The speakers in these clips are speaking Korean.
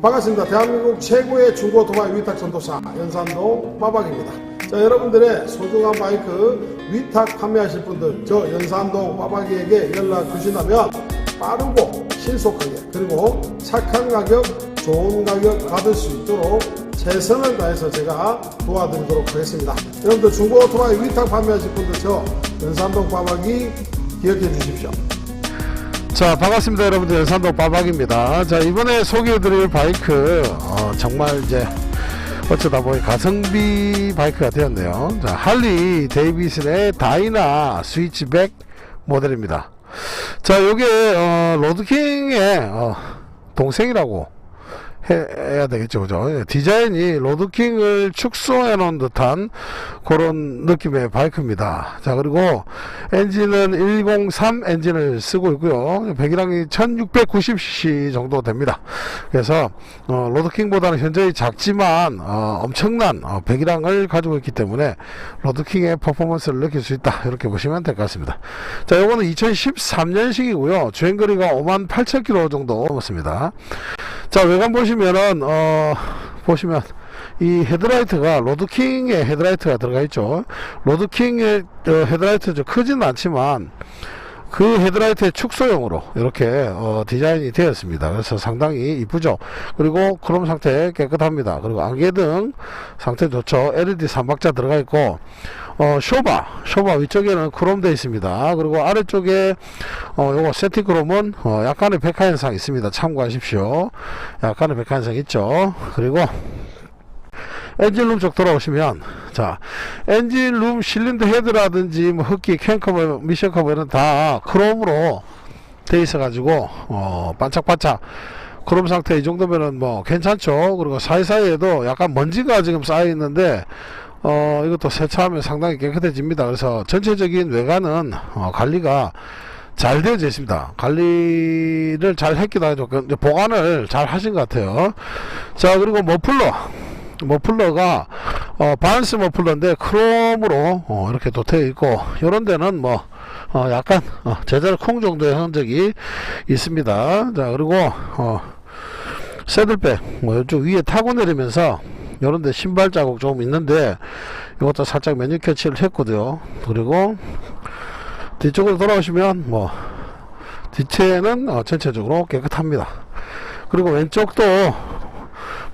반갑습니다. 대한민국 최고의 중고 오토바이 위탁 전도사 연산동 빠박입니다. 자, 여러분들의 소중한 바이크 위탁 판매하실 분들 저 연산동 빠박이에게 연락 주신다면 빠르고 신속하게 그리고 착한 가격 좋은 가격 받을 수 있도록 최선을 다해서 제가 도와드리도록 하겠습니다. 여러분들 중고 오토바이 위탁 판매하실 분들 저 연산동 빠박이 기억해 주십시오. 자 반갑습니다 여러분들. 연산동 빠박입니다. 자 이번에 소개해드릴 바이크 어, 정말 이제 어쩌다 보니 가성비 바이크가 되었네요. 자 할리 데이비슨의 다이나 스위치백 모델입니다. 자 요게 어, 로드킹의 어, 동생이라고 해- 해야 되겠죠, 그죠? 예, 디자인이 로드킹을 축소해 놓은 듯한 그런 느낌의 바이크입니다. 자, 그리고 엔진은 103 엔진을 쓰고 있고요. 배기량이 1690cc 정도 됩니다. 그래서, 어, 로드킹보다는 현저히 작지만, 어, 엄청난 어, 배기량을 가지고 있기 때문에 로드킹의 퍼포먼스를 느낄 수 있다. 이렇게 보시면 될 것 같습니다. 자, 요거는 2013년식이고요. 주행거리가 5만 8천 킬로 정도 넘었습니다. 자 외관 보시면은 어 보시면 이 헤드라이트가 로드킹의 헤드라이트가 들어가 있죠. 로드킹의 어, 헤드라이트 좀 크지는 않지만 그 헤드라이트의 축소용으로 이렇게 어, 디자인이 되었습니다 그래서 상당히 이쁘죠 그리고 크롬 상태 깨끗합니다 그리고 안개등 상태 좋죠 LED 3박자 들어가 있고 어, 쇼바, 쇼바 위쪽에는 크롬 되어 있습니다. 그리고 아래쪽에, 어, 요거 세팅 크롬은, 어, 약간의 백화 현상 있습니다. 참고하십시오. 약간의 백화 현상 있죠. 그리고, 엔진룸 쪽 돌아오시면, 자, 엔진룸 실린더 헤드라든지, 뭐, 흡기, 캔커버, 미션 커버는 다 크롬으로 돼 있어 가지고, 어, 반짝반짝, 크롬 상태 이 정도면은 뭐 괜찮죠. 그리고 사이사이에도 약간 먼지가 지금 쌓여 있는데 어 이것도 세차하면 상당히 깨끗해집니다. 그래서 전체적인 외관은 어, 관리가 잘 되어져 있습니다. 관리를 잘 했기도 하죠. 보관을 잘 하신 것 같아요. 자 그리고 머플러 머플러가 어, 바운스 머플러인데 크롬으로 어, 이렇게 또 되어 있고 이런 데는 뭐 어, 약간 어, 제자리 콩 정도의 흔적이 있습니다. 자 그리고 어, 새들백 뭐 이쪽 위에 타고 내리면서 요런데 신발 자국 좀 있는데 이것도 살짝 매니큐어 칠을 했거든요 그리고 뒤쪽으로 돌아오시면 뭐 뒤체는 어, 전체적으로 깨끗합니다 그리고 왼쪽도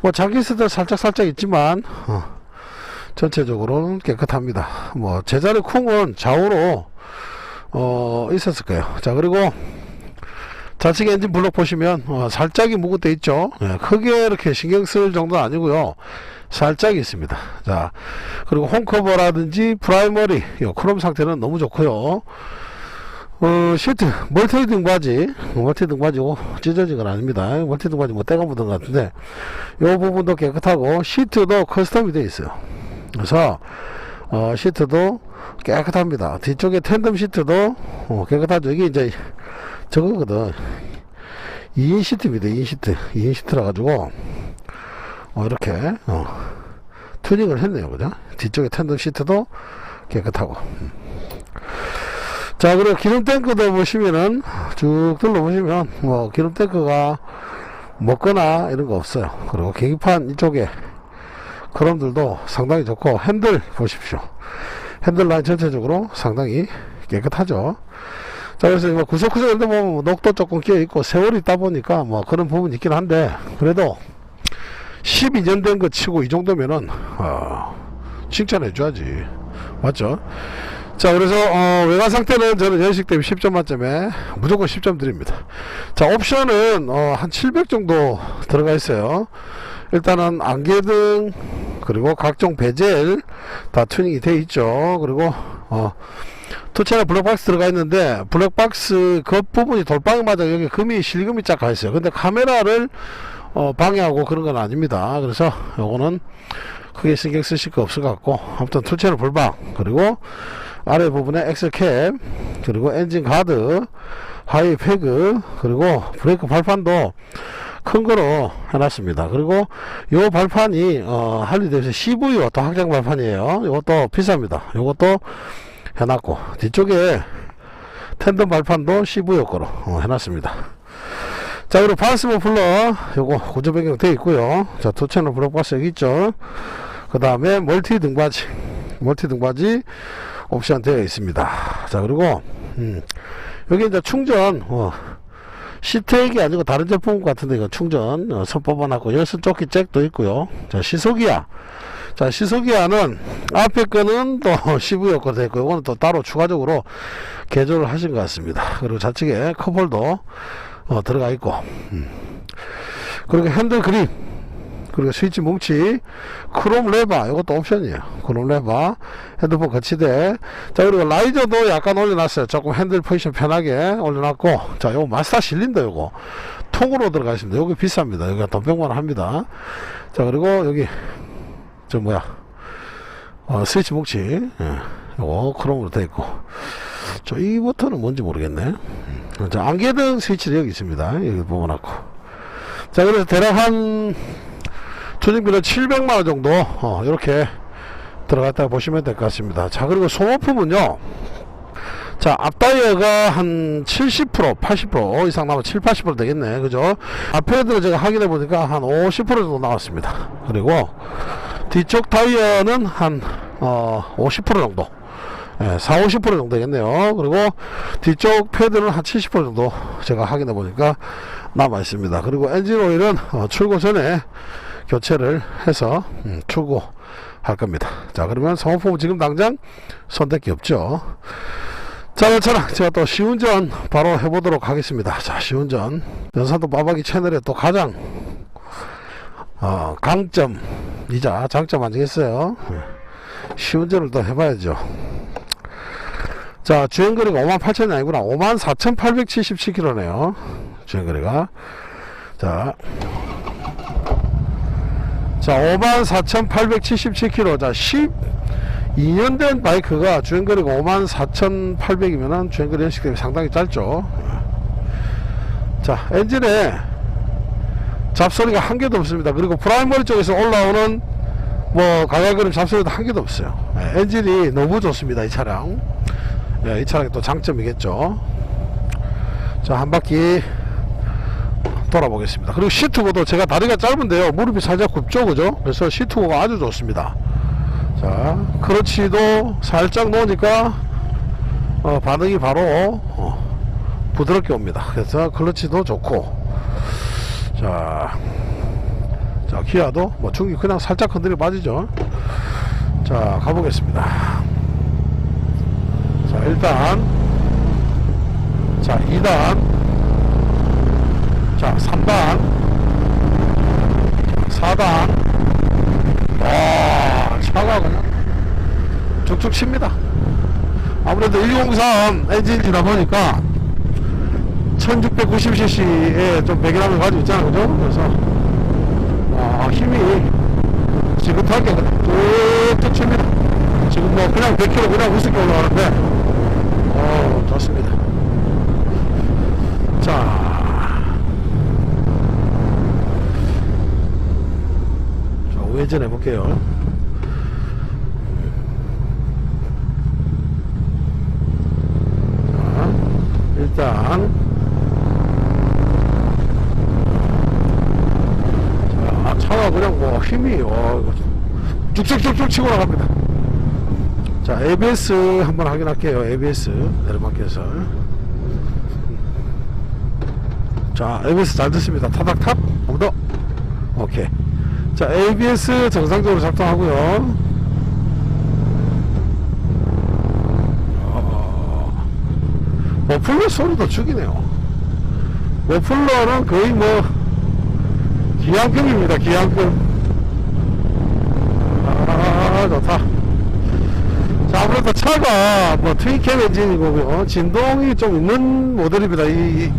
뭐 자기 스도 살짝 살짝 있지만 어, 전체적으로는 깨끗합니다. 뭐 제자리 쿵은 좌우로 어 있었을 거예요. 자 그리고 좌측 엔진 블록 보시면 어, 살짝이 묵어져 있죠? 예, 크게 이렇게 신경 쓸 정도는 아니고요. 살짝 있습니다. 자 그리고 홈커버라든지 프라이머리 이 크롬 상태는 너무 좋고요 어, 시트 멀티 등받이 멀티 등받이고 찢어진 건 아닙니다. 멀티 등받이 뭐 때가 묻은 것 같은데. 이 부분도 깨끗하고 시트도 커스텀이 되어 있어요. 그래서 어, 시트도 깨끗합니다. 뒤쪽에 텐덤 시트도 어, 깨끗하죠. 이게 이제 저거거든. 2인 시트입니다. 2인 시트. 2인 시트라 가지고 어, 이렇게 어, 튜닝을 했네요. 그죠? 뒤쪽에 텐덤 시트도 깨끗하고. 음. 자 그리고 기름 탱크도 보시면은 쭉 둘러보시면 뭐 기름 탱크가 먹거나 이런 거 없어요. 그리고 계기판 이쪽에 크롬들도 상당히 좋고 핸들 보십시오. 핸들 라인 전체적으로 상당히 깨끗하죠. 자 그래서 뭐 구석구석 이런 데 보면 뭐 녹도 조금 끼어 있고 세월이 있다 보니까 뭐 그런 부분이 있긴 한데 그래도 12년 된 거 치고 이 정도면은 어, 칭찬해 줘야지. 맞죠 자 그래서 어, 외관 상태는 저는 연식 대비 10점 만점에 무조건 10점 드립니다. 자 옵션은 어, 한 700 정도 들어가 있어요. 일단은 안개등 그리고 각종 베젤 다 튜닝이 돼 있죠. 그리고 어, 투체는 블랙박스 들어가 있는데 블랙박스 겉부분이 돌방이 맞아 여기 금이 실금이 쫙 가 있어요. 근데 카메라를 어, 방해하고 그런 건 아닙니다. 그래서 요거는 크게 신경 쓰실 거 없을 것 같고 아무튼 투체는 불방 그리고 아래 부분에 엑셀캡 그리고 엔진 가드 하이 패그 그리고 브레이크 발판도 큰 거로 해놨습니다. 그리고 요 발판이 어, 할리 데이비슨 CV 또 확장 발판이에요. 이것도 비쌉니다. 이것도 해놨고 뒤쪽에 텐덤 발판도 CV 거로 어, 해놨습니다. 자, 그리고 바스 머플러, 요거 고조 변경 되어 있고요. 자, 두 채널 블록바스 여기 있죠. 그 다음에 멀티 등받이, 멀티 등받이 옵션 되어 있습니다. 자, 그리고, 음, 여기 이제 충전, 어, 시트액이 아니고 다른 제품 같은데 이거 충전 어, 선 뽑아놨고 열선 조끼 잭도 있고요. 자, 시소기아. 자, 시소기아는 앞에 거는 또 CV였고 됐고 이거는 또 따로 추가적으로 개조를 하신 것 같습니다. 그리고 좌측에 컵홀도 어, 들어가 있고 음. 그리고 핸들 그립 그리고 스위치 뭉치 크롬 레바 이것도 옵션이에요. 크롬 레바 핸드폰 거치대. 자 그리고 라이저도 약간 올려놨어요. 조금 핸들 포지션 편하게 올려놨고. 자 요거 마스터 실린더 요거. 통으로 들어가 있습니다. 여기 비쌉니다. 여기가 돈 100만원 합니다. 자 그리고 여기 저 뭐야? 어, 스위치 뭉치. 예, 요거 크롬으로 되어 있고. 저 이 버튼은 뭔지 모르겠네. 음, 자 안개등 스위치도 여기 있습니다. 여기 뽑아놨고. 자 그래서 대략 한 투쟁비는 700만원 정도 어, 이렇게 들어갔다 보시면 될 것 같습니다. 자 그리고 소모품은요 자 앞다이어가 한 70% 80% 이상 나면 7, 80% 되겠네. 그죠? 앞에도 제가 확인해 보니까 한 50% 정도 나왔습니다. 그리고 뒤쪽 타이어는 한 어, 50% 정도. 예, 4, 50% 정도 되겠네요. 그리고 뒤쪽 패드는 한 70% 정도 제가 확인해 보니까 남아 있습니다. 그리고 엔진 오일은 어, 출고 전에 교체를 해서 음, 출고할 겁니다. 자, 그러면 사모품은 지금 당장 선택 게 없죠. 자, 괜찮아. 제가 또 시운전 바로 해보도록 하겠습니다. 자, 시운전. 연산도 빠박이 채널에 또 가장 어, 강점이자 장점 아니겠어요? 예. 시운전을 또 해봐야죠. 자, 주행거리가 58,000이 아니구나. 54,877km네요. 주행거리가. 자. 자, 54,877km. 자, 12년 된 바이크가 주행거리가 54,800이면은 주행거리 연식 대비 상당히 짧죠. 자, 엔진에 잡소리가 한 개도 없습니다. 그리고 프라이머리 쪽에서 올라오는 뭐 가격그림 잡소리도 한 개도 없어요. 예, 엔진이 너무 좋습니다. 이 차량. 예, 이 차량이 또 장점이겠죠. 자, 한 바퀴 돌아보겠습니다. 그리고 시트고도 제가 다리가 짧은데요. 무릎이 살짝 굽죠, 그죠? 그래서 시트고가 아주 좋습니다. 자, 크러치도 살짝 놓으니까 어, 반응이 바로 어, 부드럽게 옵니다. 그래서 클러치도 좋고, 자, 자 기아도 뭐 중기 그냥 살짝 흔들려 빠지죠. 자, 가보겠습니다. 자, 일단 자, 2단 자, 3단 4단 와, 차가 그냥 쭉쭉 칩니다. 아무래도 103 엔진이다 보니까 1690cc에 좀 배기량을 가지고 있잖아요. 그죠? 그래서 와, 힘이 지긋하게 뚝뚝 칩니다. 지금 뭐 그냥 100km 그냥 우습게 올라가는데 어, 좋습니다. 자. 자, 우회전 해 볼게요. 자, 일단 자, 차가 그냥 뭐 힘이 와, 이거 쭉쭉쭉쭉 치고 나갑니다. 자, ABS 한번 확인할게요. ABS 내리막에서 자, ABS 잘 됐습니다. 타닥탑 엉더 오케이. 자, ABS 정상적으로 작동하고요. 어, 머플러 소리도 죽이네요. 머플러는 거의 뭐 기한급입니다. 기한급. 아, 좋다. 자, 아무래도 차가 뭐 트윈캡 엔진이고 어, 진동이 좀 있는 모델입니다. 이, 이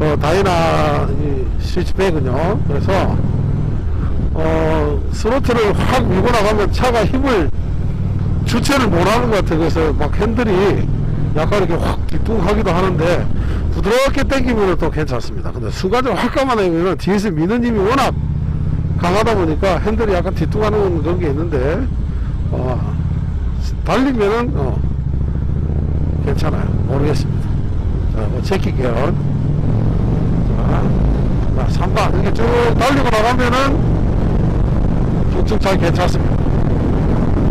어, 다이나 이 스위치백은요. 그래서 어, 스로틀을 확 밀고 나가면 차가 힘을 주체를 못하는 것 같아요. 그래서 막 핸들이 약간 이렇게 확 뒤뚱하기도 하는데 부드럽게 당기면 또 괜찮습니다. 근데 순간적으로 확 감아내면 뒤에서 미는 힘이 워낙 강하다 보니까 핸들이 약간 뒤뚱하는 그런 게 있는데 어, 달리면은 어, 괜찮아요. 모르겠습니다. 자, 뭐. 자, 3단 이렇게 쭉 달리고 나가면은 잘 괜찮습니다.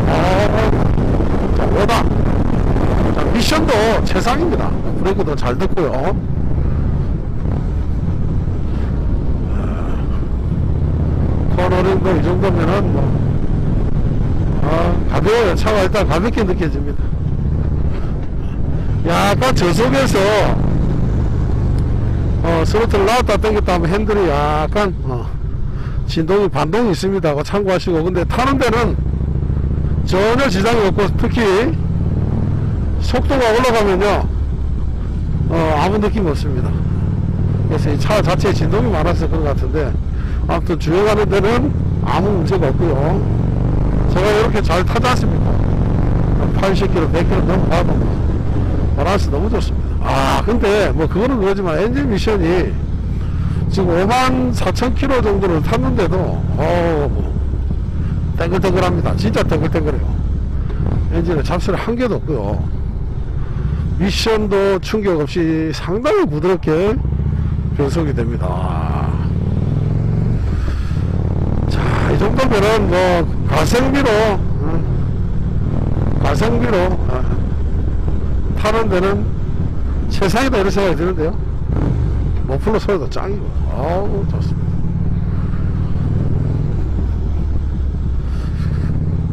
어, 자, 5단. 자, 미션도 최상입니다. 브레이크도 잘 듣고요. 코너링도 이 정도면은 뭐 아, 가벼워요. 차가 일단 가볍게 느껴집니다. 약간 저속에서 어, 스로틀 나왔다 당겼다 하면 핸들이 약간 어, 진동이 반동이 있습니다. 참고하시고 근데 타는 데는 전혀 지장이 없고 특히 속도가 올라가면요 어, 아무 느낌 없습니다. 그래서 이 차 자체에 진동이 많아서 그런 것 같은데 아무튼 주행하는 데는 아무 문제가 없고요. 제가 이렇게 잘 타지 않습니까? 80km, 100km 넘어가도 뭐 바란스 너무 좋습니다. 아, 근데 뭐 그거는 그러지만 엔진 미션이 지금 5만 4천 킬로 정도를 탔는데도 어, 뭐 땡글땡글합니다. 진짜 땡글땡글해요. 엔진에 잡소리 한 개도 없고요. 미션도 충격 없이 상당히 부드럽게 변속이 됩니다. 자, 이 정도면은 뭐 가성비로 어, 가성비로 어, 타는 데는 최상이다 이런 생각이 드는데요. 모플러 소리도 짱이고, 아우 좋습니다.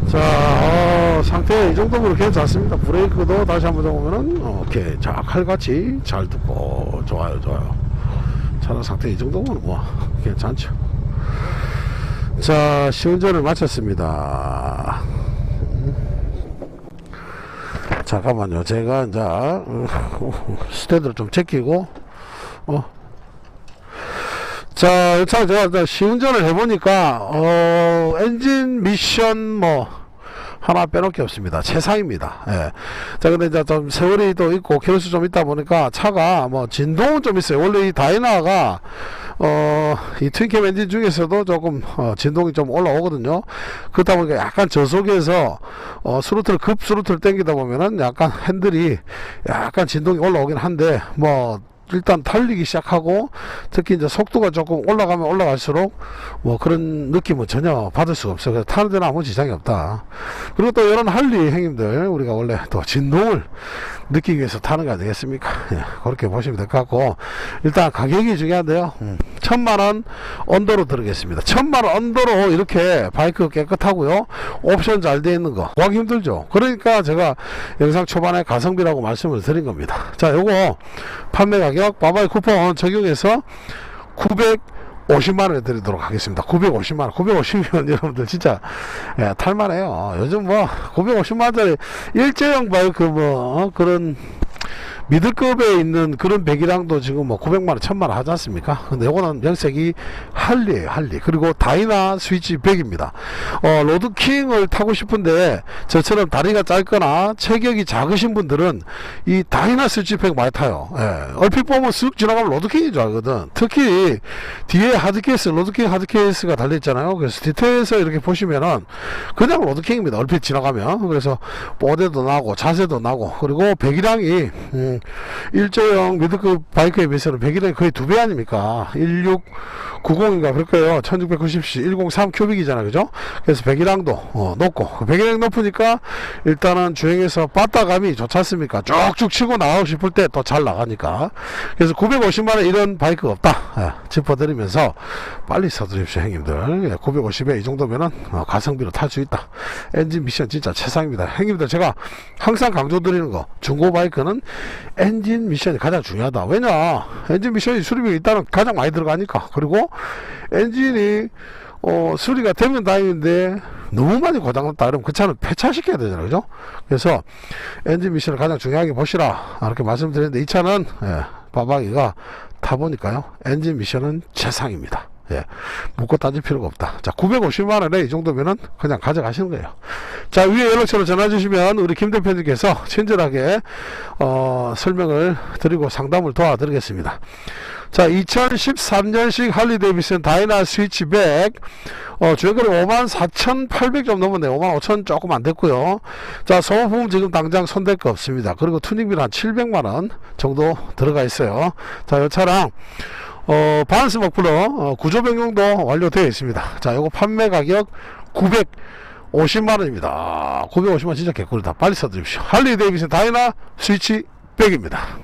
자, 어, 상태 이 정도면 괜찮습니다. 브레이크도 다시 한번 잡으면은 어, 오케이, 자 칼같이 잘 듣고 좋아요, 좋아요. 차량 상태 이 정도면 뭐 괜찮죠. 자, 시운전을 마쳤습니다. 잠깐만요. 제가 이제 음, 스탠드를 좀 제끼고 어. 자, 이 차 제가 시운전을 해보니까 어 엔진 미션 뭐 하나 빼놓기 없습니다. 최상입니다. 예. 자, 근데 이제 좀 세월이 또 있고 키로수 좀 있다 보니까 차가 뭐 진동은 좀 있어요. 원래 이 다이나가 어, 이 트윈캠 엔진 중에서도 조금 어, 진동이 좀 올라오거든요. 그렇다 보니까 약간 저속에서 어, 스로틀 급 스로틀 당기다 보면은 약간 핸들이 약간 진동이 올라오긴 한데 뭐 일단 달리기 시작하고 특히 이제 속도가 조금 올라가면 올라갈수록 뭐 그런 느낌은 전혀 받을 수가 없어요. 그래서 타는 데는 아무 지장이 없다. 그리고 또 이런 할리 행님들 우리가 원래 또 진동을 느끼기 위해서 타는 거 아니겠습니까? 예, 그렇게 보시면 될 것 같고 일단 가격이 중요한데요. 음, 천만 원 언더로 들어겠습니다. 천만 원 언더로 이렇게 바이크 깨끗하고요. 옵션 잘돼 있는 거 구하기 힘들죠. 그러니까 제가 영상 초반에 가성비라고 말씀을 드린 겁니다. 자, 요거 판매 가격 바바이 쿠폰 적용해서 950만 원에 드리도록 하겠습니다. 950만 원. 950면 여러분들 진짜 예, 탈만해요. 요즘 뭐 950만 원짜리 일제형 바이크 뭐 어, 그런 미들급에 있는 그런 배기량도 지금 뭐 900만원, 1000만원 하지 않습니까? 근데 요거는 명색이 할리에요, 할리. 그리고 다이나 스위치 100입니다. 어, 로드킹을 타고 싶은데 저처럼 다리가 짧거나 체격이 작으신 분들은 이 다이나 스위치 100 많이 타요. 예. 얼핏 보면 쓱 지나가면 로드킹인 줄 알거든. 특히 뒤에 하드케이스, 로드킹 하드케이스가 달려있잖아요. 그래서 뒤태에서 이렇게 보시면은 그냥 로드킹입니다. 얼핏 지나가면. 그래서 뽀대도 나고 자세도 나고 그리고 배기량이 음, 일조형 미드급 바이크에 비해서는 배기량이 거의 두 배 아닙니까? 1690인가 그럴 거예요. 1690cc 103 큐빅이잖아요. 그죠? 그래서 배기량도 어, 높고 그 배기량이 높으니까 일단은 주행에서 빠따감이 좋지 않습니까? 쭉쭉 치고 나가고 싶을 때더잘 나가니까. 그래서 950만원 이런 바이크가 없다. 예, 짚어드리면서 빨리 서두십시오, 형님들. 예, 950에 이 정도면은 어, 가성비로 탈 수 있다. 엔진 미션 진짜 최상입니다. 형님들 제가 항상 강조드리는 거 중고 바이크는 엔진 미션이 가장 중요하다. 왜냐? 엔진 미션이 수리비 일단은 가장 많이 들어가니까. 그리고 엔진이 어, 수리가 되면 다행인데 너무 많이 고장났다 그러면 그 차는 폐차시켜야 되잖아요. 그죠? 그래서 엔진 미션을 가장 중요하게 보시라. 이렇게 말씀드렸는데 이 차는 예, 바바기가 타보니까요. 엔진 미션은 최상입니다. 예, 묻고 따질 필요가 없다. 자, 950만원에 이 정도면은 그냥 가져가시는 거예요. 자, 위에 연락처로 전화주시면 우리 김 대표님께서 친절하게, 어, 설명을 드리고 상담을 도와드리겠습니다. 자, 2013년식 할리 데이비슨 다이나 스위치백, 어, 주행거리 54,800 좀 넘었네요. 55,000 조금 안 됐고요. 자, 소모품 지금 당장 손댈 거 없습니다. 그리고 투닝비는 한 700만원 정도 들어가 있어요. 자, 이 차량, 어, 바란스 머플러 어, 구조 변경도 완료되어 있습니다. 자, 요거 판매 가격 950만 원입니다. 950만 원 진짜 개꿀이다. 빨리 사드십시오. 할리 데이비슨 다이나 스위치 백입니다.